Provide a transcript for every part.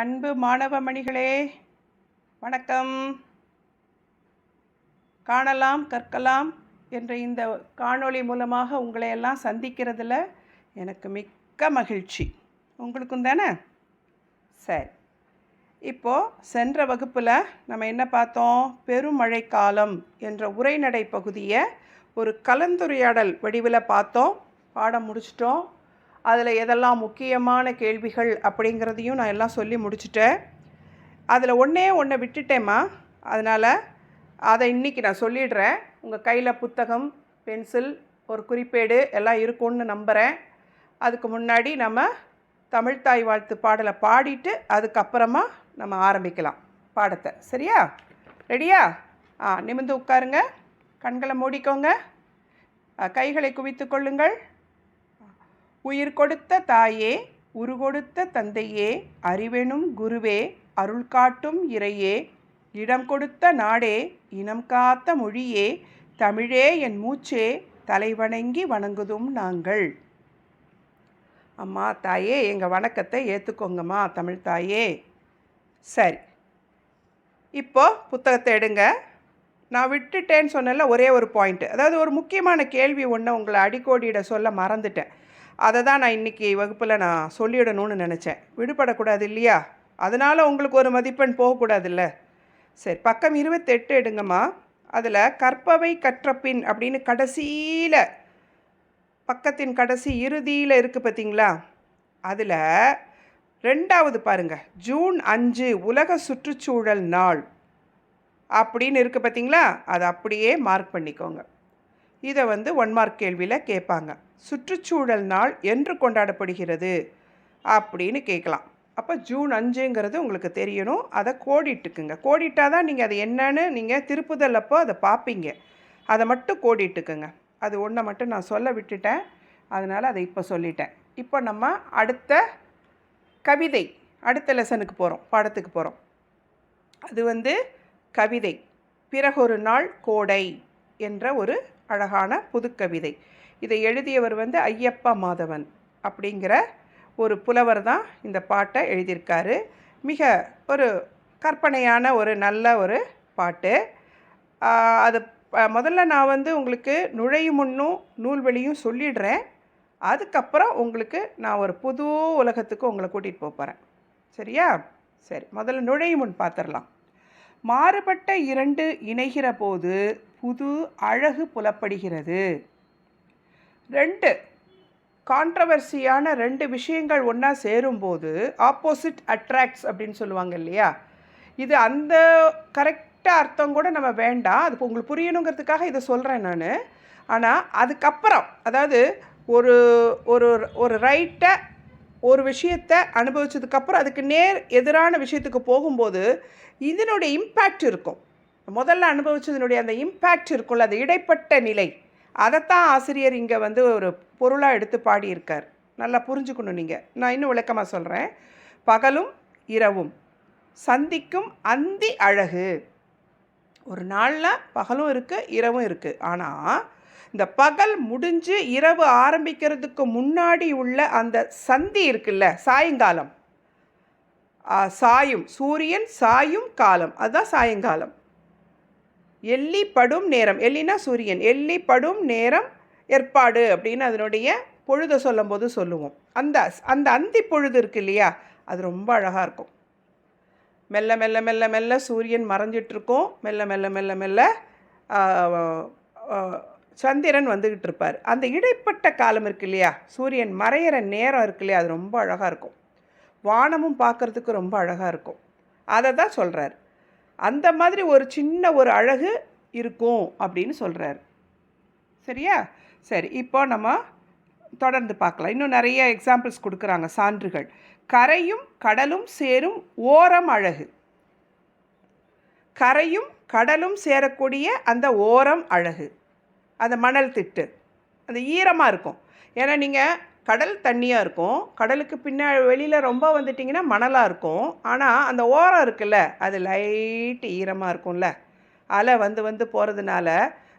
அன்பு மாணவமணிகளே வணக்கம். காணலாம் கற்கலாம் என்ற இந்த காணொளி மூலமாக உங்களை எல்லாம் சந்திக்கிறதுல எனக்கு மிக்க மகிழ்ச்சி. உங்களுக்கும் தானே? சரி. இப்போது சென்ற வகுப்பில் நம்ம என்ன பார்த்தோம்? பெருமழை காலம் என்ற உரைநடை பகுதியை ஒரு கலந்துரையாடல் வடிவில் பார்த்தோம். பாடம் முடிச்சிட்டோம். அதில் எதெல்லாம் முக்கியமான கேள்விகள் அப்படிங்கிறதையும் நான் எல்லாம் சொல்லி முடிச்சுட்டேன். அதில் ஒன்றே ஒன்றை விட்டுட்டேம்மா. அதனால் அதை இன்றைக்கி நான் சொல்லிடுறேன். உங்கள் கையில் புத்தகம் பென்சில் ஒரு குறிப்பேடு எல்லாம் இருக்கும்னு நம்புகிறேன் அதுக்கு முன்னாடி நம்ம தமிழ்தாய் வாழ்த்து பாடலை பாடிட்டு அதுக்கப்புறமா நம்ம ஆரம்பிக்கலாம் பாடத்தை. சரியா? ரெடியா? ஆ நிமிர்ந்து உட்காருங்க. கண்களை மூடிக்கோங்க. கைகளை குவித்து கொள்ளுங்கள். உயிர் கொடுத்த தாயே உரு கொடுத்த தந்தையே அறிவெனும் குருவே அருள் காட்டும் இறையே. இடம் கொடுத்த நாடே இனம் காத்த மொழியே தமிழே என் மூச்சே தலைவணங்கி வணங்குதும் நாங்கள். அம்மா தாயே எங்கள் வணக்கத்தை ஏற்றுக்கோங்கம்மா தமிழ் தாயே. சரி. இப்போ புத்தகத்தை எடுங்க. நான் விட்டுட்டேன்னு சொன்னல ஒரே ஒரு பாயிண்ட் அதாவது ஒரு முக்கியமான கேள்வி ஒன்று உங்களை அடிக்கோடியிட சொல்ல மறந்துட்டேன். அதை தான் நான் இன்றைக்கி வகுப்பில் நான் சொல்லிடணும்னு நினச்சேன். விடுபடக்கூடாது இல்லையா அதனால் உங்களுக்கு ஒரு மதிப்பெண் போகக்கூடாதுல்ல? சரி பக்கம் இருபத்தெட்டு எடுங்கம்மா. அதில் கற்பவை கற்றப்பின் அப்படின்னு கடைசியில் பக்கத்தின் கடைசி இறுதியில் இருக்குது பார்த்தீங்களா அதில் ரெண்டாவது பாருங்க. ஜூன் அஞ்சு உலக சுற்றுச்சூழல் நாள் அப்படின்னு இருக்குது பார்த்தீங்களா அதை அப்படியே மார்க் பண்ணிக்கோங்க. இதை வந்து ஒன் மார்க் கேள்வியில் கேட்பாங்க. சுற்றுச்சூழல் நாள் என்று கொண்டாடப்படுகிறது அப்படின்னு கேட்கலாம். அப்போ ஜூன் அஞ்சுங்கிறது உங்களுக்கு தெரியணும். அதை கோடிட்டுக்குங்க கோடிட்டா தான் நீங்கள் அது என்னன்னு நீங்கள் திருப்புதல் அப்போ அதை பார்ப்பீங்க. அதை மட்டும் கோடிட்டுக்குங்க அது ஒன்றை மட்டும் நான் சொல்ல விட்டுட்டேன். அதனால் அதை இப்போ சொல்லிட்டேன். இப்போ நம்ம அடுத்த கவிதை அடுத்த லெசனுக்கு போகிறோம் பாடத்துக்கு போகிறோம் அது வந்து கவிதை. பிறகொரு நாள் கோடை என்ற ஒரு அழகான புதுக்கவிதை. இதை எழுதியவர் வந்து ஐயப்பா மாதவன் அப்படிங்கிற ஒரு புலவர் தான் இந்த பாட்டை எழுதியிருக்காரு. மிக ஒரு கற்பனையான ஒரு நல்ல ஒரு பாட்டு. அது முதல்ல நான் வந்து உங்களுக்கு நுழையும் முன்னும் நூல்வெளியும் சொல்லிடுறேன். அதுக்கப்புறம் உங்களுக்கு நான் ஒரு புது உலகத்துக்கு உங்களை கூட்டிகிட்டு போக போகிறேன் சரியா? சரி முதல்ல நுழையும் முன் பார்த்துடலாம். மாறுபட்ட இரண்டு இணைகிற போது புது அழகு புலப்படுகிறது. ரெண்டு கான்ட்ரவர்சியான ரெண்டு விஷயங்கள் ஒன்றா சேரும்போது ஆப்போசிட் அட்ராக்ட்ஸ் அப்படின்னு சொல்லுவாங்க இல்லையா? இது அந்த கரெக்டாக அர்த்தம் கூட நம்ம வேண்டாம். அது இப்போ உங்களுக்கு புரியணுங்கிறதுக்காக இதை சொல்கிறேன் நான். ஆனால் அதுக்கப்புறம் அதாவது ஒரு ஒரு ஒரு ரைட்டை ஒரு விஷயத்தை அனுபவித்ததுக்கப்புறம் அதுக்கு நேர் எதிரான விஷயத்துக்கு போகும்போது இதனுடைய இம்பேக்ட் இருக்கும். முதல்ல அனுபவித்ததுனுடைய அந்த இம்பேக்ட் இருக்கும்ல அந்த இடைப்பட்ட நிலை. அதைத்தான் ஆசிரியர் இங்கே வந்து ஒரு பொருளாக எடுத்து பாடியிருக்கார். நல்லா புரிஞ்சுக்கணும் நீங்கள் நான் இன்னும் விளக்கமாக சொல்கிறேன் பகலும் இரவும். சந்திக்கும் அந்தி அழகு. ஒரு நாளில் பகலும் இருக்குது இரவும் இருக்குது ஆனால் இந்த பகல் முடிஞ்சு இரவு ஆரம்பிக்கிறதுக்கு முன்னாடி உள்ள அந்த சந்தி இருக்குல்ல சாயங்காலம். சாயும் சூரியன் சாயும் காலம். அதுதான் சாயங்காலம். எள்ளி படும் நேரம். எல்லினா சூரியன். எள்ளி படும் நேரம் ஏற்பாடு அப்படின்னு அதனுடைய பொழுதை சொல்லும்போது சொல்லுவோம். அந்த அந்த அந்தி பொழுது இருக்கு இல்லையா அது ரொம்ப அழகாக இருக்கும். மெல்ல மெல்ல மெல்ல மெல்ல சூரியன் மறைஞ்சிட்டிருக்கும் மெல்ல மெல்ல மெல்ல மெல்ல சந்திரன் வந்துக்கிட்டு இருப்பார். அந்த இடைப்பட்ட காலம் இருக்கு இல்லையா? சூரியன் மறையிற நேரம் இருக்கு இல்லையா? அது ரொம்ப அழகாக இருக்கும். வானமும் பார்க்கறதுக்கு ரொம்ப அழகாக இருக்கும். அதை தான் சொல்கிறார் அந்த மாதிரி ஒரு சின்ன ஒரு அழகு இருக்கும் அப்படின்னு சொல்கிறார் சரியா? சரி இப்போ நம்ம தொடர்ந்து பார்க்கலாம். இன்னும் நிறைய எக்ஸாம்பிள்ஸ் கொடுக்குறாங்க சான்றுகள். கரையும் கடலும் சேரும் ஓரம் அழகு. கரையும் கடலும் சேரக்கூடிய அந்த ஓரம் அழகு. அந்த மணல் திட்டு. அந்த ஈரமாக இருக்கும். ஏன்னா நீங்கள் கடல் தண்ணியாக இருக்கும். கடலுக்கு பின்னாடி வெளியில் ரொம்ப வந்துட்டிங்கன்னா மணலாக இருக்கும். ஆனால் அந்த ஓரம் இருக்குல்ல அது லைட் ஈரமாக இருக்கும்ல. அலை வந்து வந்து போகிறதுனால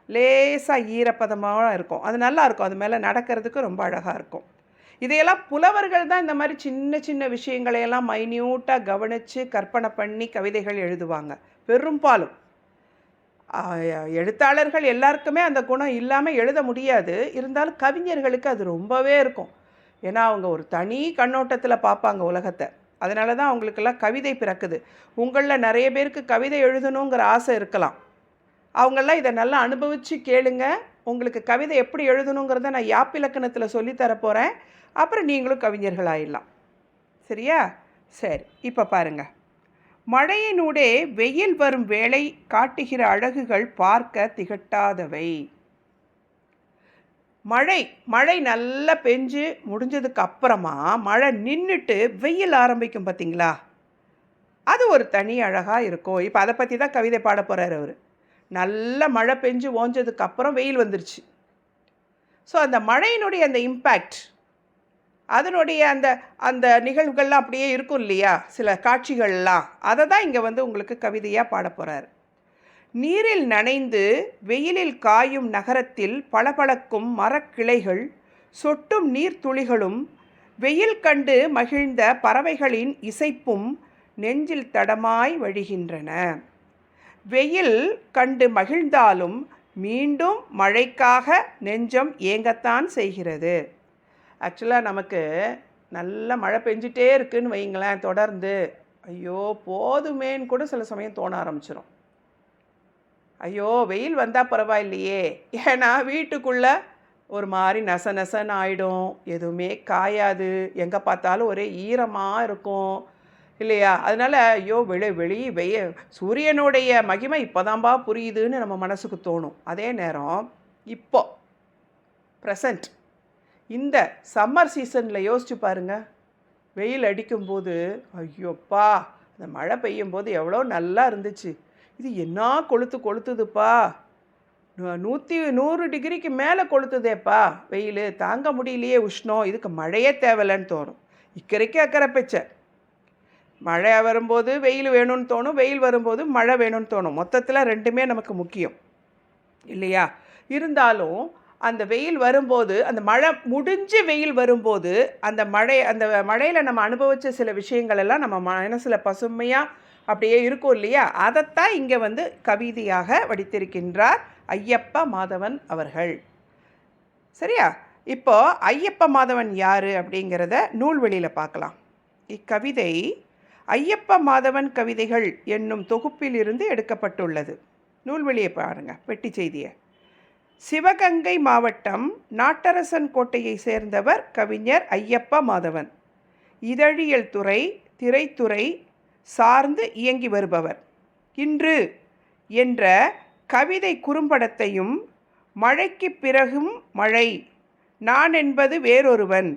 லேசாக ஈரப்பதமாக இருக்கும். அது நல்லா இருக்கும். அது மேலே நடக்கிறதுக்கு ரொம்ப அழகாக இருக்கும். இதையெல்லாம் புலவர்கள் தான் இந்த மாதிரி சின்ன சின்ன விஷயங்களையெல்லாம் மைன்யூட்டாக கவனித்து கற்பனை பண்ணி கவிதைகள் எழுதுவாங்க. பெரும்பாலும். எழுத்தாளர்கள் எல்லாருக்குமே அந்த குணம் இல்லாமல் எழுத முடியாது. இருந்தாலும் கவிஞர்களுக்கு அது ரொம்பவே இருக்கும். ஏன்னா அவங்க ஒரு தனி கண்ணோட்டத்தில் பார்ப்பாங்க உலகத்தை. அதனால தான் அவங்களுக்கெல்லாம் கவிதை பிறக்குது. உங்களில் நிறைய பேருக்கு கவிதை எழுதணுங்கிற ஆசை இருக்கலாம். அவங்களாம் இதை நல்லா அனுபவித்து கேளுங்க. உங்களுக்கு கவிதை எப்படி எழுதணுங்கிறத நான் யாப்பிலக்கணத்தில் சொல்லித்தர போகிறேன் அப்புறம் நீங்களும் கவிஞர்கள் ஆயிடலாம் சரியா? சரி. இப்போ பாருங்கள் மழையினூடே வெயில் வரும் வேளை காட்டுகிற அழகுகள் பார்க்க திகட்டாதவை. மழை மழை நல்லா பெஞ்சு முடிஞ்சதுக்கு அப்புறமா மழை நின்றுட்டு வெயில் ஆரம்பிக்கும் பார்த்தீங்களா அது ஒரு தனி அழகாக இருக்கும். இப்போ அதை பற்றி தான் கவிதை பாட போகிறார் அவர். நல்ல மழை பெஞ்சு ஓஞ்சதுக்கு அப்புறம் வெயில் வந்துருச்சு. ஸோ அந்த மழையினுடைய அந்த இம்பேக்ட் அதனுடைய அந்த அந்த நிகழ்வுகள்லாம் அப்படியே இருக்கும் இல்லையா? சில காட்சிகள்லாம். அதை தான் இங்கே வந்து உங்களுக்கு கவிதையாக பாட போகிறார் நீரில் நனைந்து வெயிலில் காயும் நகரத்தில் பளபளக்கும் மரக்கிளைகள் சொட்டும் நீர்த்துளிகளும் வெயில் கண்டு மகிழ்ந்த பறவைகளின் இசைப்பும் நெஞ்சில் தடமாய் வழிகின்றன. வெயில் கண்டு மகிழ்ந்தாலும் மீண்டும் மழைக்காக நெஞ்சம் ஏங்கத்தான் செய்கிறது. ஆக்சுவலாக நமக்கு நல்ல மழை பெஞ்சிட்டே இருக்குன்னு வைங்களேன் தொடர்ந்து. ஐயோ போதுமேன்னு கூட சில சமயம் தோண ஆரம்பிச்சிடும் ஐயோ வெயில் வந்தால் பரவாயில்லையே. ஏன்னா வீட்டுக்குள்ளே ஒரு மாதிரி நச நசன்னு ஆகிடும் எதுவுமே காயாது. எங்கே பார்த்தாலும் ஒரே ஈரமாக இருக்கும். இல்லையா? அதனால் ஐயோ வெளி வெளி வெய சூரியனுடைய மகிமை இப்போதான்பா புரியுதுன்னு நம்ம மனசுக்கு தோணும். அதே நேரம் இப்போ ப்ரெசண்ட் இந்த சம்மர் சீசனில் யோசிச்சு பாருங்கள் வெயில் அடிக்கும்போது ஐயோப்பா அந்த மழை பெய்யும் போது எவ்வளோ நல்லா இருந்துச்சு. இது என்ன கொளுத்து கொளுத்துதுப்பா? நூற்றி நூறு டிகிரிக்கு மேலே கொளுத்துதேப்பா. வெயில் தாங்க முடியலையே உஷ்ணம். இதுக்கு மழையே தேவையில்லைன்னு தோணும். இக்கரைக்கு அக்கறை பச்சை. மழை வரும்போது வெயில் வேணும்னு தோணும். வெயில் வரும்போது மழை வேணும்னு தோணும். மொத்தத்தில் ரெண்டுமே நமக்கு முக்கியம். இல்லையா? இருந்தாலும் அந்த வெயில் வரும்போது அந்த மழை முடிஞ்சு வெயில் வரும்போது அந்த மழை அந்த மழையில் நம்ம அனுபவித்த சில விஷயங்கள் எல்லாம் நம்ம மனசில் பசுமையாக அப்படியே இருக்கும் இல்லையா? அதைத்தான் இங்கே வந்து கவிதையாக வடித்திருக்கின்றார் ஐயப்ப மாதவன் அவர்கள். சரியா? இப்போ ஐயப்ப மாதவன் யார் அப்படிங்கிறத நூல்வெளியில் பார்க்கலாம். இக்கவிதை ஐயப்ப மாதவன் கவிதைகள் என்னும் தொகுப்பிலிருந்து எடுக்கப்பட்டுள்ளது. நூல்வெளியை பாருங்கள் பெட்டி செய்தியை. சிவகங்கை மாவட்டம் நாட்டரசன் கோட்டையை சேர்ந்தவர் கவிஞர் ஐயப்ப மாதவன். இதழியல் துறை திரைத்துறை சார்ந்து இயங்கி வருபவர். இன்று என்ற கவிதை குறும்படத்தையும் மழைக்கு பிறகும் மழை நான் என்பது வேறொருவன்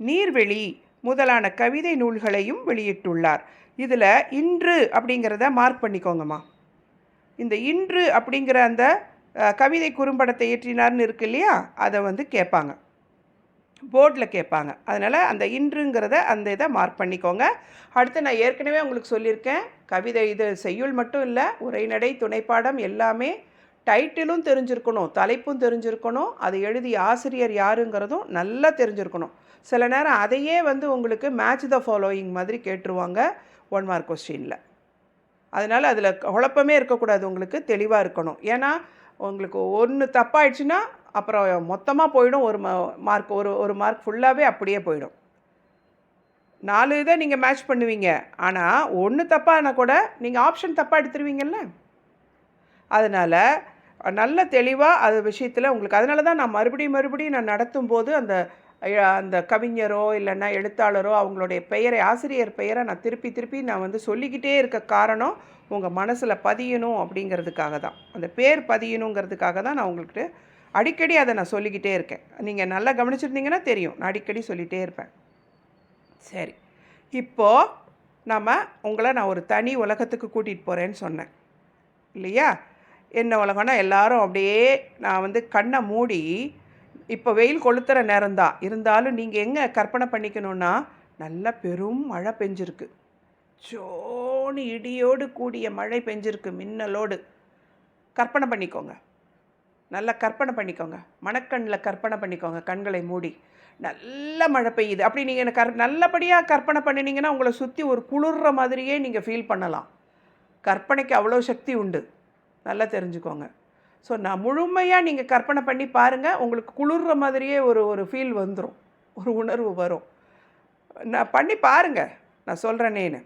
நீர்வெளி முதலான கவிதை நூல்களையும் வெளியிட்டுள்ளார். இதில் இன்று அப்படிங்கிறத மார்க் பண்ணிக்கோங்கம்மா. இந்த இன்று அப்படிங்கிற அந்த கவிதை குறும்படத்தை இயற்றினார்னு இருக்கு இல்லையா? அதை வந்து கேட்பாங்க. போர்டில் கேட்பாங்க. அதனால் அந்த இன்றுங்கிறத அந்த இதை மார்க் பண்ணிக்கோங்க. அடுத்து நான் ஏற்கனவே உங்களுக்கு சொல்லியிருக்கேன். கவிதை இது செய்யுள் மட்டும் இல்லை உரைநடை துணைப்பாடம் எல்லாமே டைட்டிலும் தெரிஞ்சிருக்கணும் தலைப்பும் தெரிஞ்சிருக்கணும் அது எழுதிய ஆசிரியர் யாருங்கிறதும் நல்லா தெரிஞ்சிருக்கணும். சில நேரம் அதையே வந்து உங்களுக்கு மேட்ச் த ஃபாலோயிங் மாதிரி கேட்டுருவாங்க ஒன் மார்க் கொஸ்டினில் அதனால் அதில் குழப்பமே இருக்கக்கூடாது உங்களுக்கு தெளிவாக இருக்கணும். ஏன்னா உங்களுக்கு ஒன்று தப்பாயிடுச்சுன்னா அப்புறம் மொத்தமாக போயிடும். ஒரு மார்க் ஒரு ஒரு மார்க் ஃபுல்லாகவே அப்படியே போயிடும். நாலு இதை நீங்கள் மேட்ச் பண்ணுவீங்க. ஆனால் ஒன்று தப்பானா கூட நீங்கள் ஆப்ஷன் தப்பாக எடுத்துருவீங்கல்ல? அதனால் நல்ல தெளிவாக அது விஷயத்தில் உங்களுக்கு அதனால தான் நான் மறுபடியும் மறுபடியும் நான் நடத்தும் போது அந்த அந்த கவிஞரோ இல்லைன்னா எழுத்தாளரோ அவங்களுடைய பெயரை ஆசிரியர் பெயரை நான் திருப்பி திருப்பி நான் வந்து சொல்லிக்கிட்டே இருக்க காரணம் உங்கள் மனசில் பதியணும் அப்படிங்கிறதுக்காக தான் அந்த பேர் பதியணுங்கிறதுக்காக தான் நான் உங்கள்கிட்ட அடிக்கடி அதை நான் சொல்லிக்கிட்டே இருக்கேன். நீங்கள் நல்லா கவனிச்சிருந்தீங்கன்னா தெரியும். நான் அடிக்கடி சொல்லிகிட்டே இருப்பேன். சரி. இப்போது நம்ம உங்களை நான் ஒரு தனி உலகத்துக்கு கூட்டிகிட்டு போகிறேன்னு சொன்னேன். இல்லையா? என்ன உலகம்னா எல்லாரும் அப்படியே நான் வந்து கண்ணை மூடி இப்போ வெயில் கொளுத்துற நேரம்தான். இருந்தாலும் நீங்கள் எங்கே கற்பனை பண்ணிக்கணுன்னா நல்ல பெரும் மழை பெஞ்சிருக்கு. சோனி இடியோடு கூடிய மழை பெஞ்சிருக்கு மின்னலோடு. கற்பனை பண்ணிக்கோங்க. நல்லா கற்பனை பண்ணிக்கோங்க. மணக்கண்ணில் கற்பனை பண்ணிக்கோங்க கண்களை மூடி. நல்ல மழை பெய்யுது. அப்படி நீங்கள் எனக்கு கற் நல்லபடியாக கற்பனை பண்ணினீங்கன்னா உங்களை சுற்றி ஒரு குளிர்ற மாதிரியே நீங்கள் ஃபீல் பண்ணலாம். கற்பனைக்கு அவ்வளோ சக்தி உண்டு. நல்லா தெரிஞ்சுக்கோங்க. ஸோ நான் முழுமையாக நீங்கள் கற்பனை பண்ணி பாருங்கள் உங்களுக்கு குளிர்ற மாதிரியே ஒரு ஒரு ஃபீல் வந்துடும் ஒரு உணர்வு வரும். நான் பண்ணி பாருங்கள் நான் சொல்கிறேனேன்னு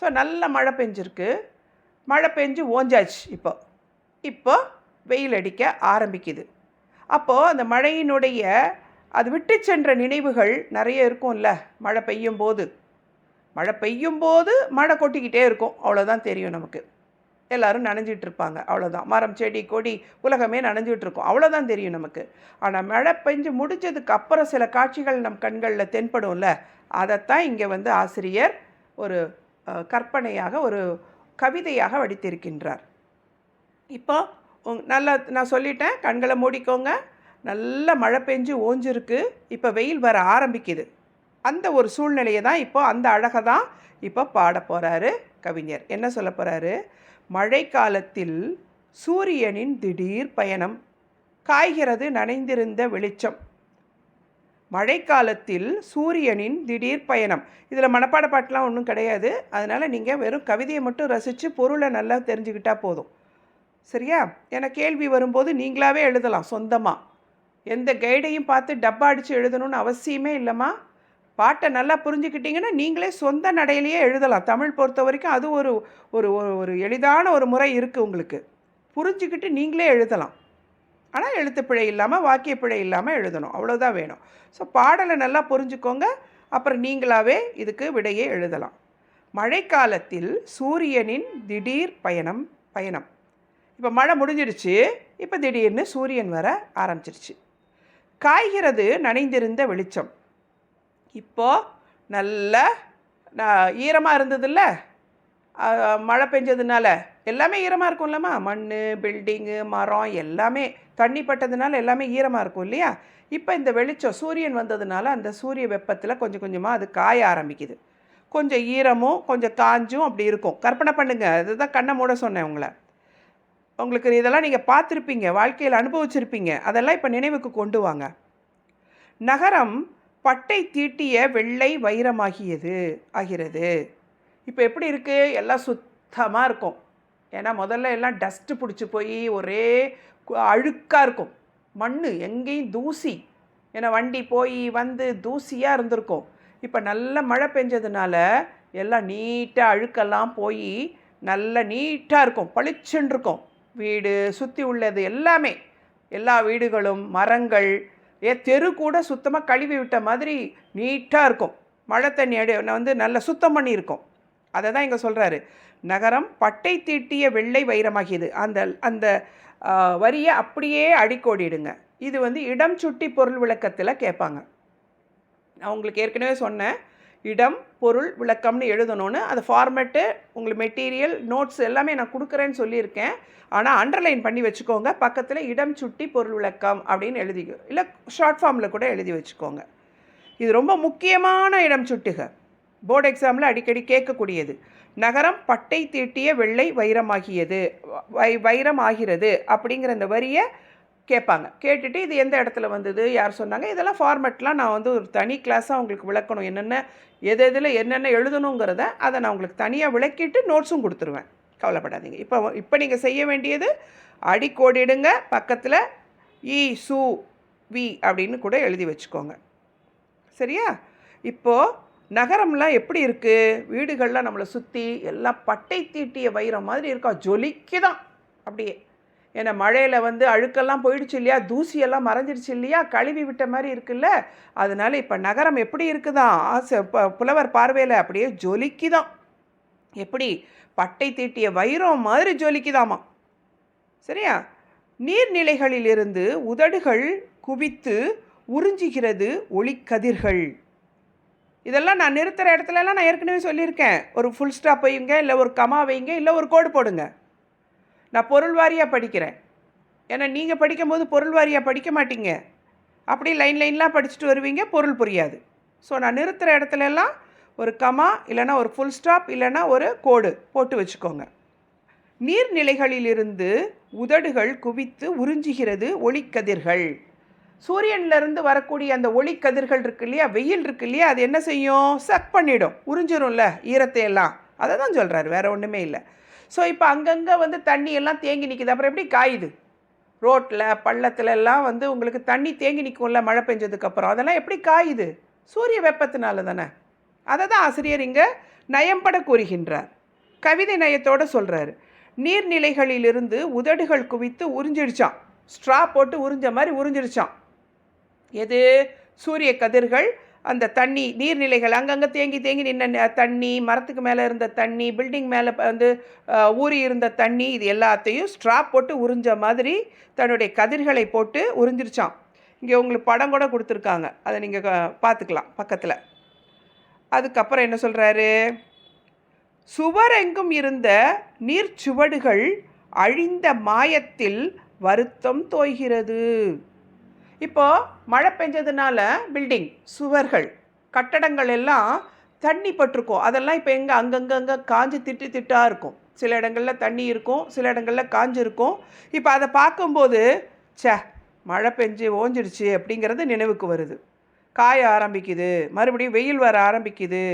ஸோ நல்ல மழை பெஞ்சிருக்கு. மழை பெஞ்சு ஓஞ்சாச்சு இப்போ. இப்போ வெயில் அடிக்க ஆரம்பிக்குது. அப்போது அந்த மழையினுடைய அது விட்டு சென்ற நினைவுகள் நிறைய இருக்கும்ல. மழை பெய்யும் போது மழை பெய்யும் போது மழை கொட்டிக்கிட்டே இருக்கும். அவ்வளோதான் தெரியும் நமக்கு. எல்லாரும் நனைஞ்சிட்டு இருப்பாங்க. அவ்வளோதான் மரம் செடி கொடி உலகமே நனைஞ்சிட்டு இருக்கும். அவ்வளோதான் தெரியும் நமக்கு. ஆனால் மழை பெஞ்சு முடிஞ்சதுக்கு அப்புறம் சில காட்சிகள் நம் கண்களில் தென்படும்ல. அதைத்தான் இங்கே வந்து ஆசிரியர் ஒரு கற்பனையாக ஒரு கவிதையாக வடித்திருக்கின்றார். இப்போ உங் நல்லா நான் சொல்லிட்டேன் கண்களை மூடிக்கோங்க. நல்ல மழை பெஞ்சு ஓஞ்சிருக்கு. இப்போ வெயில் வர ஆரம்பிக்குது. அந்த ஒரு சூழ்நிலையை தான் இப்போ அந்த அழகை தான் இப்போ பாட போகிறாரு கவிஞர். என்ன சொல்ல போகிறாரு மழைக்காலத்தில் சூரியனின் திடீர் பயணம் காய்கிறது நனைந்திருந்த வெளிச்சம். மழைக்காலத்தில் சூரியனின் திடீர் பயணம். இதில் மனப்பாட பாட்டெலாம் ஒன்றும் கிடையாது. அதனால் நீங்கள் வெறும் கவிதையை மட்டும் ரசித்து பொருளை நல்லா தெரிஞ்சுக்கிட்டால் போதும். சரியா? ஏன்னா கேள்வி வரும்போது நீங்களாகவே எழுதலாம் சொந்தமாக எந்த கைடையும் பார்த்து டப்பா அடித்து எழுதணும்னு அவசியமே இல்லைம்மா. பாட்டை நல்லா புரிஞ்சுக்கிட்டிங்கன்னா நீங்களே சொந்த நடையிலேயே எழுதலாம். தமிழ் பொறுத்த வரைக்கும் அது ஒரு ஒரு ஒரு ஒரு எளிதான ஒரு முறை இருக்குது உங்களுக்கு. புரிஞ்சுக்கிட்டு நீங்களே எழுதலாம். ஆனால் எழுத்துப்பிழை இல்லாமல் வாக்கியப்பிழை இல்லாமல் எழுதணும். அவ்வளோதான் வேணும். ஸோ பாடலை நல்லா புரிஞ்சுக்கோங்க. அப்புறம் நீங்களாவே இதுக்கு விடையே எழுதலாம். மழைக்காலத்தில் சூரியனின் திடீர் பயணம் பயணம். இப்போ மழை முடிஞ்சிடுச்சு. இப்போ திடீர்னு சூரியன் வர ஆரம்பிச்சிருச்சு. காய்கிறது நனைந்திருந்த வெளிச்சம். இப்போது நல்ல ஈரமாக இருந்ததில்ல? மழை பெஞ்சதுனால எல்லாமே ஈரமாக இருக்கும் இல்லைம்மா. மண் பில்டிங்கு மரம் எல்லாமே தண்ணி பட்டதுனால எல்லாமே ஈரமாக இருக்கும் இல்லையா? இப்போ இந்த வெளிச்சம் சூரியன் வந்ததுனால அந்த சூரிய வெப்பத்தில் கொஞ்சம் கொஞ்சமாக அது காய ஆரம்பிக்குது. கொஞ்சம் ஈரமும் கொஞ்சம் காஞ்சும் அப்படி இருக்கும். கற்பனை பண்ணுங்கள் அதுதான் கண்ணை மூட சொன்னேன் உங்களை. உங்களுக்கு இதெல்லாம் நீங்கள் பார்த்துருப்பீங்க. வாழ்க்கையில் அனுபவிச்சிருப்பீங்க. அதெல்லாம் இப்போ நினைவுக்கு கொண்டு வாங்க. நகரம் பட்டை தீட்டிய வெள்ளை வைரமாகியது ஆகிறது. இப்போ எப்படி இருக்குது எல்லாம் சுத்தமாக இருக்கும். ஏன்னா முதல்ல எல்லாம் டஸ்ட்டு பிடிச்சி போய் ஒரே அழுக்காக இருக்கும். மண் எங்கேயும் தூசி. ஏன்னா வண்டி போய் வந்து தூசியாக இருந்திருக்கும். இப்போ நல்ல மழை பெஞ்சதுனால எல்லாம் நீட்டாக அழுக்கெல்லாம் போய் நல்ல நீட்டாக இருக்கும். பளிச்சுன்னு இருக்கும். வீடு சுற்றி உள்ளது எல்லாமே. எல்லா வீடுகளும் மரங்கள். ஏ தெரு கூட சுத்தமாக கழுவி விட்ட மாதிரி நீட்டாக இருக்கும். மழை தண்ணி அடி வந்து நல்ல சுத்தம் பண்ணியிருக்கும். அதை தான் இங்கே சொல்கிறாரு நகரம் பட்டை தீட்டிய வெள்ளை வைரமாகியது. அந்த அந்த வரியை அப்படியே அடிக்கோடிடுங்க. இது வந்து இடம் சுட்டி பொருள் விளக்கத்தில் கேட்பாங்க. நான் உங்களுக்கு ஏற்கனவே சொன்னேன். இடம் பொருள் விளக்கம்னு எழுதணும்னு. அது ஃபார்மேட்டு உங்களுக்கு மெட்டீரியல் நோட்ஸ் எல்லாமே நான் கொடுக்குறேன்னு சொல்லியிருக்கேன். ஆனால் அண்டர்லைன் பண்ணி வச்சுக்கோங்க. பக்கத்தில் இடம் சுட்டி பொருள் விளக்கம் அப்படின்னு எழுதிக்கோ இல்லை ஷார்ட் ஃபார்மில் கூட எழுதி வச்சுக்கோங்க. இது ரொம்ப முக்கியமான இடம் சுட்டுக. போர்டு எக்ஸாமில் அடிக்கடி கேட்கக்கூடியது. நகரம் பட்டை தீட்டிய வெள்ளை வைரமாகியது வை வைரம் ஆகிறது அப்படிங்கிற அந்த வரியை கேட்பாங்க. கேட்டுட்டு இது எந்த இடத்துல வந்தது யார் சொன்னாங்க இதெல்லாம் ஃபார்மெட்லாம் நான் வந்து ஒரு தனி கிளாஸாக உங்களுக்கு விளக்கணும் என்னென்ன எது எதில் என்னென்ன எழுதணுங்கிறத அதை நான் உங்களுக்கு தனியாக விளக்கிட்டு நோட்ஸும் கொடுத்துருவேன். கவலைப்படாதீங்க. இப்போ இப்போ நீங்கள் செய்ய வேண்டியது அடிக்கோடிடுங்க பக்கத்தில் இ சு வி அப்படின்னு கூட எழுதி வச்சுக்கோங்க. சரியா? இப்போது நகரம்லாம் எப்படி இருக்குது வீடுகள்லாம் நம்மளை சுற்றி எல்லாம் பட்டை தீட்டிய வைரம் மாதிரி இருக்கா? ஜொலிக்குதான் அப்படியே. ஏன்னா மழையில் வந்து அழுக்கெல்லாம் போயிடுச்சு இல்லையா? தூசியெல்லாம் மறைஞ்சிருச்சு இல்லையா? கழுவி விட்ட மாதிரி இருக்குல்ல? அதனால இப்போ நகரம் எப்படி இருக்குதான் ஆசை புலவர் பார்வையில் அப்படியே ஜொலிக்குதான். எப்படி? பட்டை தீட்டிய வைரம் மாதிரி ஜொலிக்குதாமா. சரியா? நீர்நிலைகளிலிருந்து உதடுகள் குவித்து உறிஞ்சுகிறது ஒளிக்கதிர்கள். இதெல்லாம் நான் நிறுத்துகிற இடத்துலலாம் நான் ஏற்கனவே சொல்லியிருக்கேன். ஒரு ஃபுல் ஸ்டாப் வைங்க இல்லை ஒரு கமா வைங்க இல்லை ஒரு கோடு போடுங்க. நான் பொருள் வாரியாக படிக்கிறேன். ஏன்னா நீங்கள் படிக்கும்போது பொருள் வாரியாக படிக்க மாட்டீங்க. அப்படி லைன் லைன்லாம் படிச்சுட்டு வருவீங்க பொருள் புரியாது. ஸோ நான் நிறுத்துகிற இடத்துல எல்லாம் ஒரு கமா இல்லைன்னா ஒரு ஃபுல் ஸ்டாப் இல்லைன்னா ஒரு கோடு போட்டு வச்சுக்கோங்க. நீர்நிலைகளிலிருந்து உதடுகள் குவித்து உறிஞ்சுகிறது ஒளிக்கதிர்கள். சூரியன்லேருந்து வரக்கூடிய அந்த ஒளி கதிர்கள் இருக்கு இல்லையா? வெயில் இருக்கு இல்லையா? அது என்ன செய்யும்? சக் பண்ணிடும். உறிஞ்சிரும்ல ஈரத்தை எல்லாம். அதை தான் சொல்கிறாரு வேற ஒன்றுமே இல்லை. ஸோ இப்போ அங்கங்கே வந்து தண்ணி எல்லாம் தேங்கி நிற்கிது அப்புறம் எப்படி காயுது? ரோட்டில் பள்ளத்துல எல்லாம் வந்து உங்களுக்கு தண்ணி தேங்கி நிற்கும்ல மழை பெஞ்சதுக்கப்புறம் அதெல்லாம் எப்படி காயுது? சூரிய வெப்பத்தினால தானே. அதை தான் ஆசிரியர் இங்கே நயம்பட கூறுகின்றார். கவிதை நயத்தோடு சொல்கிறாரு நீர்நிலைகளிலிருந்து உதடுகள் குவித்து உறிஞ்சிடுச்சான் ஸ்ட்ரா போட்டு உறிஞ்ச மாதிரி உறிஞ்சிடுச்சான் எது? சூரிய கதிர்கள் அந்த தண்ணி நீர்நிலைகள் அங்கங்கே தேங்கி தேங்கி நின்ன தண்ணி மரத்துக்கு மேலே இருந்த தண்ணி பில்டிங் மேலே வந்து ஊறி இருந்த தண்ணி இது எல்லாத்தையும் ஸ்ட்ரா போட்டு உறிஞ்ச மாதிரி தன்னுடைய கதிர்களை போட்டு உறிஞ்சிருச்சான் இங்கே உங்களுக்கு படம் கூட கொடுத்துருக்காங்க. அதை நீங்கள் பார்த்துக்கலாம் பக்கத்தில். அதுக்கப்புறம் என்ன சொல்கிறாரு சுவர் எங்கும் இருந்த நீர்ச்சுவடுகள் அழிந்த மாயத்தில் வருத்தம் தோய்கிறது. இப்போது மழை பெஞ்சதுனால பில்டிங் சுவர்கள் கட்டடங்கள் எல்லாம் தண்ணி பட்டிருக்கும். அதெல்லாம் இப்போ எங்கே அங்கங்கங்கே காஞ்சு திட்டு திட்டாக இருக்கும். சில இடங்களில் தண்ணி இருக்கும் சில இடங்களில் காஞ்சிருக்கும் இப்போ அதை பார்க்கும்போது சே மழை பெஞ்சு ஓஞ்சிடுச்சு அப்படிங்கிறது நினைவுக்கு வருது. காய ஆரம்பிக்குது மறுபடியும் வெயில் வர ஆரம்பிக்குது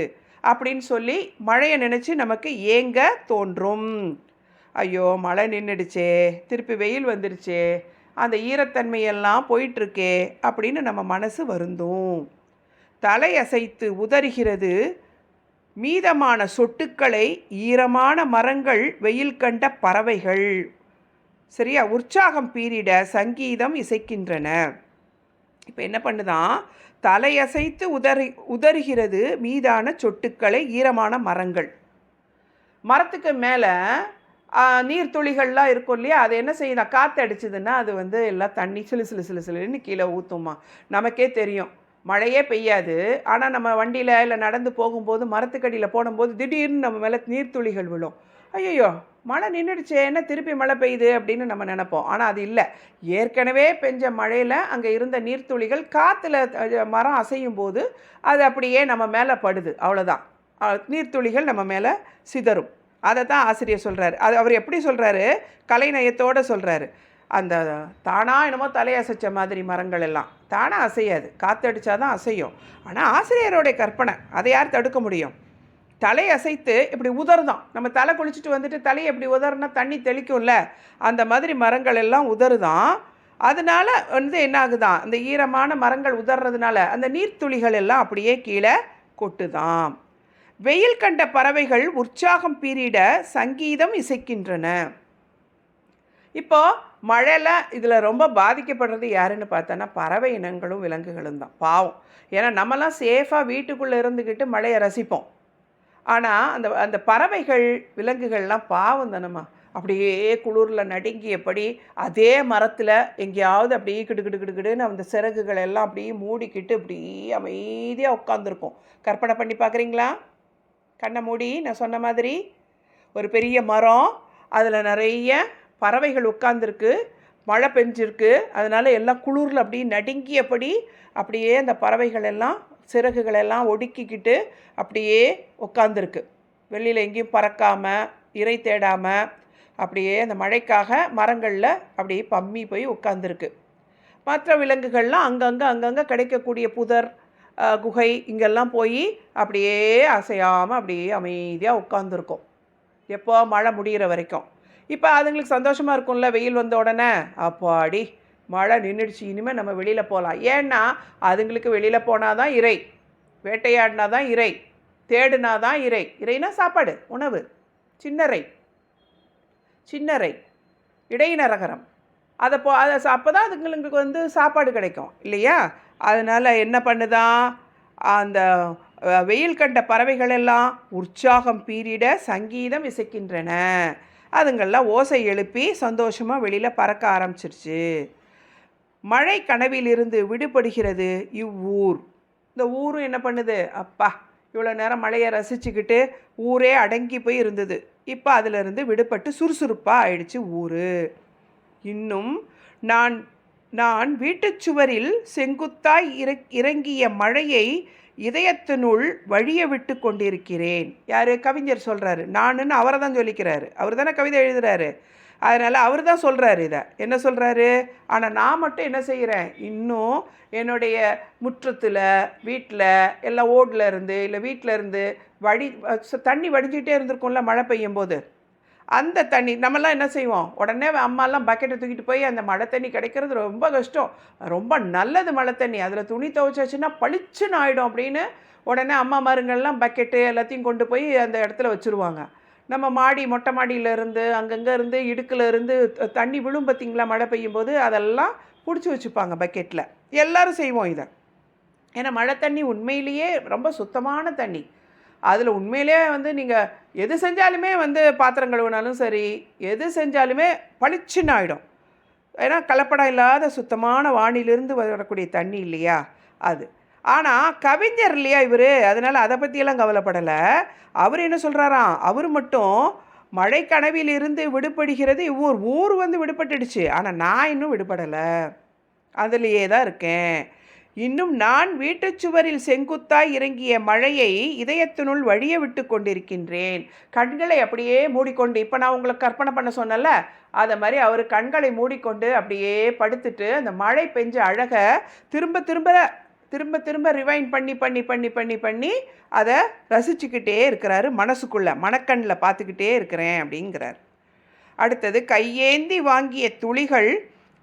அப்படின்னு சொல்லி மழையை நினச்சி நமக்கு ஏங்க தோன்றும்? ஐயோ மழை நின்றுடுச்சே திருப்பி வெயில் வந்துடுச்சே அந்த ஈரத்தன்மையெல்லாம் போயிட்டுருக்கே அப்படின்னு நம்ம மனசு வருந்தும். தலையசைத்து உதறுகிறது மீதமான சொட்டுக்களை ஈரமான மரங்கள் வெயில் கண்ட பறவைகள். சரியா? உற்சாகம் பீரிட சங்கீதம் இசைக்கின்றன. இப்போ என்ன பண்ணுதான் தலையசைத்து உதறி உதறுகிறது மீதான சொட்டுக்களை ஈரமான மரங்கள். மரத்துக்கு மேலே நீர்த்துளிகள்லாம் இருக்கும் இல்லையா? அது என்ன செய்யுதா காற்று அடிச்சதுன்னா அது வந்து எல்லாம் தண்ணி சிலு சிலு சிலு சிலுன்னு கீழே ஊற்றுமா நமக்கே தெரியும். மழையே பெய்யாது. ஆனால் நம்ம வண்டியில் இல்லை நடந்து போகும்போது மரத்துக்கடியில் போடும்போது திடீர்னு நம்ம மேலே நீர்த்துளிகள் விழும். ஐயோ மழை நின்றுடுச்சே என்ன திருப்பி மழை பெய்யுது அப்படின்னு நம்ம நினைப்போம். ஆனால் அது இல்லை. ஏற்கனவே பெஞ்ச மழையில் அங்கே இருந்த நீர்த்துளிகள் காற்றுல மரம் அசையும் போது அது அப்படியே நம்ம மேலே படுது. அவ்வளோதான் நீர்த்துளிகள் நம்ம மேலே சிதறும். அதை தான் ஆசிரியர் சொல்கிறாரு அது அவர் எப்படி சொல்கிறாரு கலைநயத்தோடு சொல்கிறாரு அந்த தானா என்னமோ தலையசைச்ச மாதிரி மரங்கள் எல்லாம். தானாக அசையாது. காற்றடிச்சா தான் அசையும். ஆனால் ஆசிரியரோடைய கற்பனை அதை யார் தடுக்க முடியும்? தலை அசைத்து இப்படி உதறுதான் நம்ம தலை குளிச்சுட்டு வந்துட்டு தலையை இப்படி உதறினா தண்ணி தெளிக்கும்ல. அந்த மாதிரி மரங்கள் எல்லாம் உதறுதான். அதனால வந்து என்ன ஆகுதான்? அந்த ஈரமான மரங்கள் உதறதுனால அந்த நீர்த்துளிகள் எல்லாம் அப்படியே கீழே கொட்டுதாம். வெயில் கண்ட பறவைகள் உற்சாகம் பீரிட சங்கீதம் இசைக்கின்றன. இப்போ மழையில் இதில் ரொம்ப பாதிக்கப்படுறது யாருன்னு பார்த்தோன்னா பறவை இனங்களும் விலங்குகளும் தான். பாவம். ஏன்னா நம்மலாம் சேஃபாக வீட்டுக்குள்ளே இருந்துக்கிட்டு மழையை ரசிப்போம். ஆனால் அந்த அந்த பறவைகள் விலங்குகள்லாம் பாவம் தானம்மா. அப்படியே குளிரில் நடுங்கியபடி அதே மரத்தில் எங்கேயாவது அப்படியே கிடு கிடு கிடுன்னு அந்த சிறகுகள் எல்லாம் அப்படியே மூடிக்கிட்டு அப்படியே அமைதியாக உட்காந்துருக்கும் கற்பனை பண்ணி பார்க்குறீங்களா? கண்ணை மூடி நான் சொன்ன மாதிரி ஒரு பெரிய மரம் அதில் நிறைய பறவைகள் உட்காந்துருக்கு மழை பெஞ்சிருக்கு. அதனால எல்லாம் குளிரில் அப்படியே நடுங்கியபடி அப்படியே அந்த பறவைகள் எல்லாம் சிறகுகள் எல்லாம் ஒடுக்கிக்கிட்டு அப்படியே உட்காந்துருக்கு வெளியில் எங்கேயும் பறக்காமல் இறை தேடாமல் அப்படியே அந்த மழைக்காக மரங்களில் அப்படியே பம்மி போய் உட்காந்துருக்கு மற்ற விலங்குகள்லாம் அங்கங்கே அங்கங்கே கிடைக்கக்கூடிய புதர் குகை இங்கெல்லாம் போய் அப்படியே அசையாமல் அப்படியே அமைதியாக உட்காந்துருக்கும் எப்போ மழை முடிகிற வரைக்கும். இப்போ அதுங்களுக்கு சந்தோஷமாக இருக்கும்ல வெயில் வந்த உடனே. அப்பாடி மழை நின்றுடுச்சு இனிமேல் நம்ம வெளியில் போகலாம் ஏன்னா அதுங்களுக்கு வெளியில் போனால் தான் இறை. வேட்டையாடினா தான் இறை. தேடுனா தான் இறை. இறைனா சாப்பாடு உணவு. சின்னறை. சின்னறை. இடைநரகரம். அதை போ அதை அப்போ தான் அதுங்களுக்கு வந்து சாப்பாடு கிடைக்கும். இல்லையா? அதனால் என்ன பண்ணுதான் அந்த வெயில் கண்ட பறவைகள் எல்லாம் உற்சாகம் பீரிட சங்கீதம் இசைக்கின்றன. அதுங்கள்லாம் ஓசை எழுப்பி சந்தோஷமாக வெளியில் பறக்க ஆரம்பிச்சிருச்சு. மழை கனவிலிருந்து விடுபடுகிறது இவ்வூர். இந்த ஊரும் என்ன பண்ணுது? அப்பா இவ்வளோ நேரம் மழையை ரசிச்சுக்கிட்டு ஊரே அடங்கி போய் இருந்தது. இப்போ அதிலிருந்து விடுபட்டு சுறுசுறுப்பாக ஆயிடுச்சு ஊர். இன்னும் நான் நான் வீட்டுச் சுவரில் செங்குத்தாய் இறங்கிய மழையை இதயத்தினுள் வழிய விட்டு கொண்டிருக்கிறேன். யார்? கவிஞர் சொல்கிறாரு நானுன்னு அவரை தான் சொல்லிக்கிறாரு. அவர் தானே கவிதை எழுதுறாரு. அதனால் அவர் தான் சொல்கிறாரு இதை. என்ன சொல்கிறாரு ஆனால் நான் மட்டும் என்ன செய்கிறேன் இன்னும் என்னுடைய முற்றத்தில் வீட்டில் எல்லாம் ஓடில் இருந்து இல்லை வீட்டில் இருந்து வடி தண்ணி வடிஞ்சிக்கிட்டே இருந்திருக்கும்ல மழை பெய்யும் போது அந்த தண்ணி நம்மலாம் என்ன செய்வோம்? உடனே அம்மாலாம் பக்கெட்டை தூக்கிட்டு போய் அந்த மழை தண்ணி கிடைக்கிறது ரொம்ப கஷ்டம். ரொம்ப நல்லது மழை தண்ணி. அதில் துணி துவைச்சாச்சுன்னா பளிச்சுன்னு ஆகிடும் அப்படின்னு உடனே அம்மா அம்மாமாருங்கள்லாம் பக்கெட்டு எல்லாத்தையும் கொண்டு போய் அந்த இடத்துல வச்சுருவாங்க. நம்ம மாடி மொட்டை மாடியிலேருந்து அங்கங்கே இருந்து இடுக்கில் இருந்து தண்ணி விழும் பார்த்திங்களா மழை பெய்யும் போது அதெல்லாம் பிடிச்சி வச்சுப்பாங்க பக்கெட்டில் எல்லோரும் செய்வோம் இதை. ஏன்னா மழை தண்ணி உண்மையிலேயே ரொம்ப சுத்தமான தண்ணி. அதில் உண்மையிலே வந்து நீங்கள் எது செஞ்சாலுமே வந்து பாத்திரம் கழுவினாலும் சரி எது செஞ்சாலுமே பளிச்சுன்னு ஆகிடும் ஏன்னா கலப்படம் இல்லாத சுத்தமான வானிலிருந்து வரக்கூடிய தண்ணி இல்லையா? அது. ஆனால் கவிஞர் இல்லையா இவர்? அதனால் அதை பற்றியெல்லாம் கவலைப்படலை. அவர் என்ன சொல்கிறாராம் அவர் மட்டும் மழை கனவிலிருந்து விடுபடுகிறது இவ்வொரு ஊர் வந்து விடுபட்டுடுச்சு. ஆனால் நான் இன்னும் விடுபடலை. அதுலேயே தான் இருக்கேன். இன்னும் நான் வீட்டுச் சுவரில் செங்குத்தாய் இறங்கிய மழையை இதயத்தினுள் வழிய விட்டு கொண்டிருக்கின்றேன். கண்களை அப்படியே மூடிக்கொண்டு இப்போ நான் உங்களுக்கு கற்பனை பண்ண சொன்னேன்ல அதை மாதிரி அவர் கண்களை மூடிக்கொண்டு அப்படியே படுத்துட்டு அந்த மழை பெஞ்ச அழகை திரும்ப திரும்ப திரும்ப திரும்ப ரிவைன் பண்ணி பண்ணி பண்ணி பண்ணி பண்ணி அதை ரசிச்சுக்கிட்டே இருக்கிறாரு மனசுக்குள்ளே மனக்கண்ணில் பார்த்துக்கிட்டே இருக்கிறேன் அப்படிங்கிறார். அடுத்தது கையேந்தி வாங்கிய துளிகள்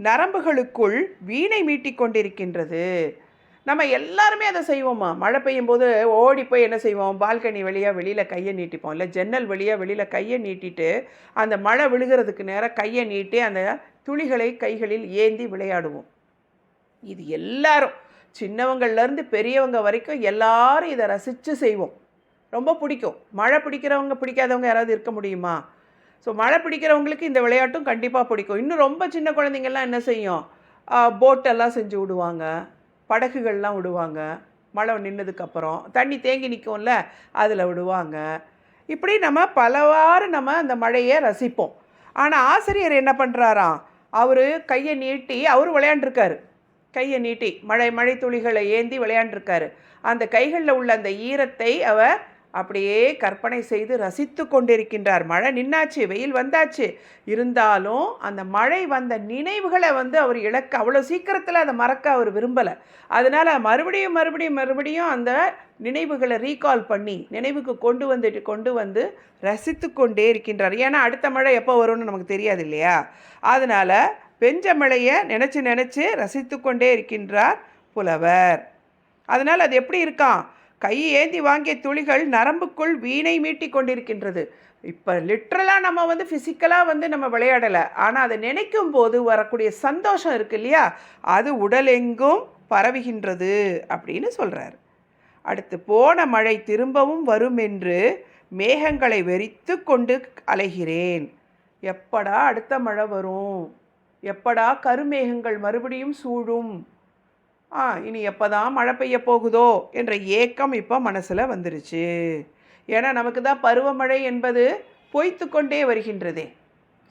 நரம்புகளுக்குள் வீணை மீட்டிக் கொண்டிருக்கின்றது. நம்ம எல்லாருமே அதை செய்வோமா? மழை பெய்யும் போது ஓடி போய் என்ன செய்வோம்? பால்கனி வழியாக வெளியில் கையை நீட்டிப்போம். இல்லை ஜன்னல் வழியாக வெளியில் கையை நீட்டிட்டு அந்த மழை விழுகிறதுக்கு நேராக கையை நீட்டி அந்த துளிகளை கைகளில் ஏந்தி விளையாடுவோம். இது எல்லாரும் சின்னவங்கள்லேருந்து பெரியவங்க வரைக்கும் எல்லாரும் இதை ரசித்து செய்வோம். ரொம்ப பிடிக்கும். மழை பிடிக்கிறவங்க பிடிக்காதவங்க யாராவது இருக்க முடியுமா? ஸோ மழை பிடிக்கிறவங்களுக்கு இந்த விளையாட்டும் கண்டிப்பாக பிடிக்கும். இன்னும் ரொம்ப சின்ன குழந்தைங்கள்லாம் என்ன செய்யும்? போட்டெல்லாம் செஞ்சு விடுவாங்க. படகுகள்லாம் விடுவாங்க. மழை நின்னதுக்கப்புறம். தண்ணி தேங்கி நிற்கும்ல அதில் விடுவாங்க. இப்படி நம்ம பலவாறு நம்ம அந்த மழையை ரசிப்போம். ஆனால் ஆசிரியர் என்ன பண்ணுறாராம் அவர் கையை நீட்டி அவர் விளையாண்டுருக்காரு. கையை நீட்டி மழை மழை துளிகளை ஏந்தி விளையாண்டுருக்காரு. அந்த கைகளில் உள்ள அந்த ஈரத்தை அவர் அப்படியே கற்பனை செய்து ரசித்து கொண்டிருக்கின்றார். மழை நின்னாச்சு வெயில் வந்தாச்சு. இருந்தாலும் அந்த மழை வந்த நினைவுகளை வந்து அவர் இழக்க அவ்வளோ சீக்கிரத்தில் அதை மறக்க அவர் விரும்பலை. அதனால் மறுபடியும் மறுபடியும் மறுபடியும் அந்த நினைவுகளை ரீகால் பண்ணி நினைவுக்கு கொண்டு வந்துட்டு கொண்டு வந்து ரசித்து கொண்டே இருக்கின்றார். ஏன்னா அடுத்த மழை எப்போ வரும்னு நமக்கு தெரியாது இல்லையா? அதனால் பெஞ்ச மழையை நினச்சி நினச்சி ரசித்து கொண்டே இருக்கின்றார் புலவர். அதனால் அது எப்படி இருக்கான் கை ஏந்தி வாங்கிய துளிகள் நரம்புக்குள் வீணை மீட்டி கொண்டிருக்கின்றது. இப்போ லிட்ரலாக நம்ம வந்து ஃபிசிக்கலாக வந்து நம்ம விளையாடலை. ஆனால் அதை நினைக்கும் போது வரக்கூடிய சந்தோஷம் இருக்கு இல்லையா? அது உடலெங்கும் பரவுகின்றது அப்படின்னு சொல்கிறார் அடுத்து போன மழை திரும்பவும் வரும் என்று மேகங்களை வெறித்து கொண்டு அலைகிறேன். எப்படா அடுத்த மழை வரும்? எப்படா கருமேகங்கள் மறுபடியும் சூழும் ஆ இனி எப்போ தான் மழை பெய்ய போகுதோ என்ற ஏக்கம் இப்போ மனசில் வந்துருச்சு. ஏன்னா நமக்கு தான் பருவமழை என்பது பொய்த்து கொண்டே வருகின்றதே.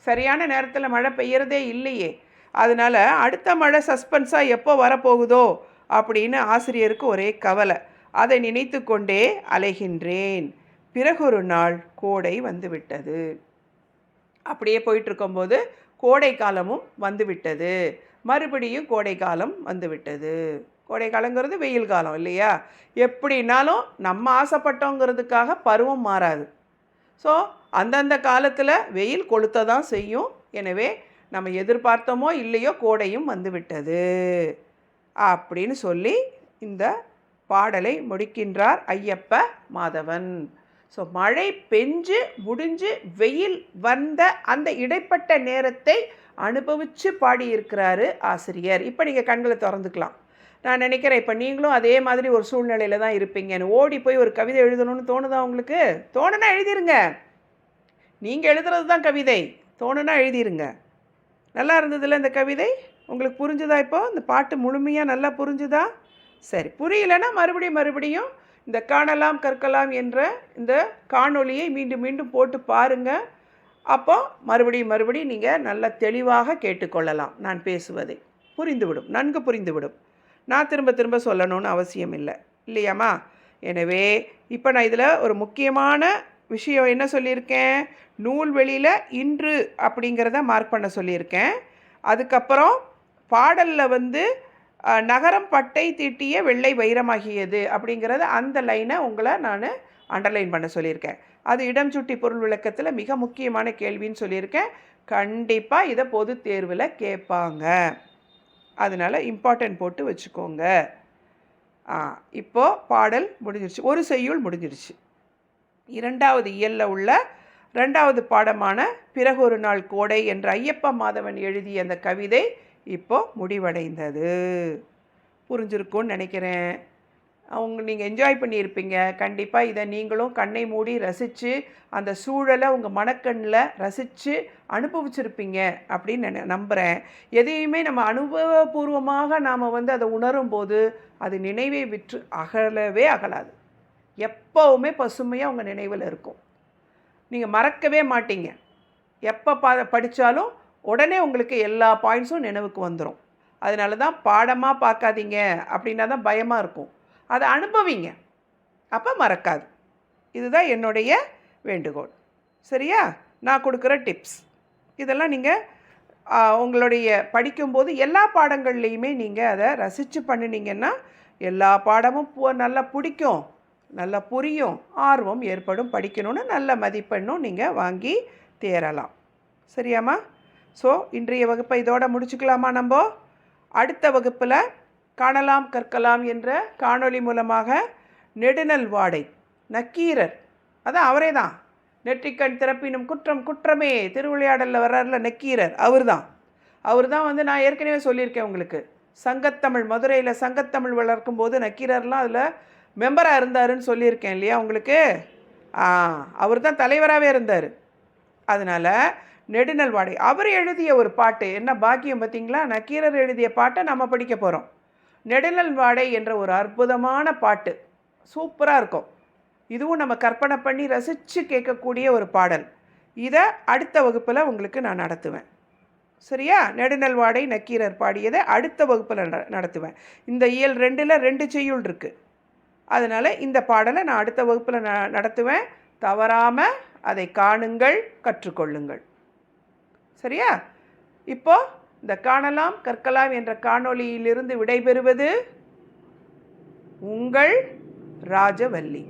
சரியான நேரத்தில் மழை பெய்யறதே இல்லையே. அதனால் அடுத்த மழை சஸ்பென்ஸாக எப்போ வரப்போகுதோ அப்படின்னு ஆசிரியருக்கு ஒரே கவலை. அதை நினைத்து கொண்டே அலைகின்றேன். பிறகொரு நாள் கோடை வந்துவிட்டது. அப்படியே போயிட்டு இருக்கும்போது கோடை காலமும் வந்துவிட்டது. மறுபடியும் கோடைக்காலம் வந்துவிட்டது. கோடைக்காலங்கிறது வெயில் காலம் இல்லையா? எப்படினாலும் நம்ம ஆசைப்பட்டோங்கிறதுக்காக பருவம் மாறாது. ஸோ அந்தந்த காலத்தில் வெயில் கொளுத்த தான் செய்யும். எனவே நம்ம எதிர்பார்த்தோமோ இல்லையோ கோடையும் வந்துவிட்டது. அப்படின்னு சொல்லி இந்த பாடலை முடிக்கின்றார் ஐயப்ப மாதவன். ஸோ மழை பெஞ்சு முடிஞ்சு வெயில் வந்த அந்த இடைப்பட்ட நேரத்தை அனுபவித்து பாடியிருக்கிறாரு ஆசிரியர். இப்போ நீங்கள் கண்களை திறந்துக்கலாம். நான் நினைக்கிறேன் இப்போ நீங்களும் அதே மாதிரி ஒரு சூழ்நிலையில் தான் இருப்பீங்கன்னு. ஓடி போய் ஒரு கவிதை எழுதணும்னு தோணுதா உங்களுக்கு? தோணுனா எழுதிருங்க. நீங்கள் எழுதுறது தான் கவிதை. தோணுனா எழுதிருங்க. நல்லா இருந்ததில்ல இந்த கவிதை? உங்களுக்கு புரிஞ்சுதா இப்போ? இந்த பாட்டு முழுமையாக நல்லா புரிஞ்சுதா? சரி புரியலைன்னா மறுபடியும் மறுபடியும் இந்த காணலாம் கற்கலாம் என்ற இந்த காணொலியை மீண்டும் மீண்டும் போட்டு பாருங்கள் அப்போ மறுபடியும் மறுபடியும் நீங்கள் நல்ல தெளிவாக கேட்டுக்கொள்ளலாம். நான் பேசுவதை. புரிந்துவிடும். நன்கு புரிந்துவிடும். நான் திரும்ப திரும்ப சொல்லணும்னு அவசியம் இல்லை. இல்லையாம்மா? எனவே இப்போ நான் இதில் ஒரு முக்கியமான விஷயம் என்ன சொல்லியிருக்கேன்? நூல்வெளியில் இன்று அப்படிங்கிறத மார்க் பண்ண சொல்லியிருக்கேன். அதுக்கப்புறம் பாடலில் வந்து நகரம் பட்டை தீட்டிய வெள்ளை வைரமாகியது அப்படிங்கிறத அந்த லைனை உங்களை நான் அண்டர்லைன் பண்ண சொல்லியிருக்கேன். அது இடம் சுட்டி பொருள் விளக்கத்தில் மிக முக்கியமான கேள்வின்னு சொல்லியிருக்கேன். கண்டிப்பாக இதை பொது தேர்வில் கேட்பாங்க. அதனால் இம்பார்ட்டன்ட் போட்டு வச்சுக்கோங்க. ஆ இப்போது பாடல் முடிஞ்சிருச்சு. ஒரு செய்யுள் முடிஞ்சிருச்சு. இரண்டாவது இயலில் உள்ள ரெண்டாவது பாடமான பிறகு ஒரு நாள் கோடை என்ற ஐயப்ப மாதவன் எழுதிய அந்த கவிதை இப்போ முடிவடைந்தது. புரிஞ்சிருக்கும்னு நினைக்கிறேன். அவங்க நீங்கள் என்ஜாய் பண்ணியிருப்பீங்க. கண்டிப்பாக இதை நீங்களும் கண்ணை மூடி ரசித்து அந்த சூழலை உங்கள் மனக்கண்ணில் ரசித்து அனுபவிச்சிருப்பீங்க அப்படின்னு நான் நம்புகிறேன் எதையுமே நம்ம அனுபவபூர்வமாக நாம் வந்து அதை உணரும் போது அது நினைவை விற்று அகலவே அகலாது. எப்போவுமே பசுமையாக உங்கள் நினைவில் இருக்கும். நீங்கள் மறக்கவே மாட்டீங்க. எப்போ பா படித்தாலும் உடனே உங்களுக்கு எல்லா பாயிண்ட்ஸும் நினைவுக்கு வந்துடும் அதனால தான் பாடமாக பார்க்காதீங்க அப்படின்னா தான் பயமாக இருக்கும். அதை அனுபவிங்க. அப்போ மறக்காது. இதுதான் என்னுடைய வேண்டுகோள். சரியா? நான் கொடுக்குற டிப்ஸ். இதெல்லாம் நீங்கள் உங்களுடைய படிக்கும்போது எல்லா பாடங்கள்லேயுமே நீங்கள் அதை ரசித்து பண்ணினீங்கன்னா எல்லா பாடமும் பு- நல்லா பிடிக்கும். நல்லா புரியும். ஆர்வம் ஏற்படும். படிக்கணும்னு நல்ல மதிப்பெண்ணும் நீங்கள் வாங்கி தேரலாம் சரியாம்மா? ஸோ இன்றைய வகுப்பை இதோட முடிச்சுக்கலாமா நம்ம? அடுத்த வகுப்பில் காணலாம் கற்கலாம் என்ற காணொளி மூலமாக நெடுநல் வாடை நக்கீரர் அதான் அவரே தான் நெற்றிக்கண் திறப்பினும் குற்றம் குற்றமே திருவிளையாடலில் வர்றார்ல நக்கீரர் அவர் தான் அவர் தான் வந்து நான் ஏற்கனவே சொல்லியிருக்கேன் உங்களுக்கு. சங்கத்தமிழ் மதுரையில் சங்கத்தமிழ் வளர்க்கும் போது நக்கீரர்லாம் அதில் மெம்பராக இருந்தாருன்னு சொல்லியிருக்கேன் இல்லையா உங்களுக்கு? ஆ அவர் தான் தலைவராகவே இருந்தார். அதனால் நெடுநல் வாடை. அவர் எழுதிய ஒரு பாட்டு என்ன பாக்கியம் பார்த்தீங்களா? நக்கீரர் எழுதிய பாட்டை நம்ம படிக்க போகிறோம் நெடுநல் வாடை என்ற ஒரு அற்புதமான பாட்டு. சூப்பராக இருக்கும். இதுவும் நம்ம கற்பனை பண்ணி ரசித்து கேட்கக்கூடிய ஒரு பாடல். இதை அடுத்த வகுப்பில் உங்களுக்கு நான் நடத்துவேன். சரியா? நெடுநல் வாடை நக்கீரர் பாடியதை அடுத்த வகுப்பில் நட நடத்துவேன். இந்த இயல் ரெண்டில் ரெண்டு செய்யுள் இருக்குது அதனால் இந்த பாடலை நான் அடுத்த வகுப்பில் ந நடத்துவேன். தவறாமல் அதை காணுங்கள் கற்றுக்கொள்ளுங்கள். சரியா? இப்போது இந்த காணலாம் கற்கலாம் என்ற காணொளியிலிருந்து விடைபெறுவது உங்கள் ராஜவல்லி.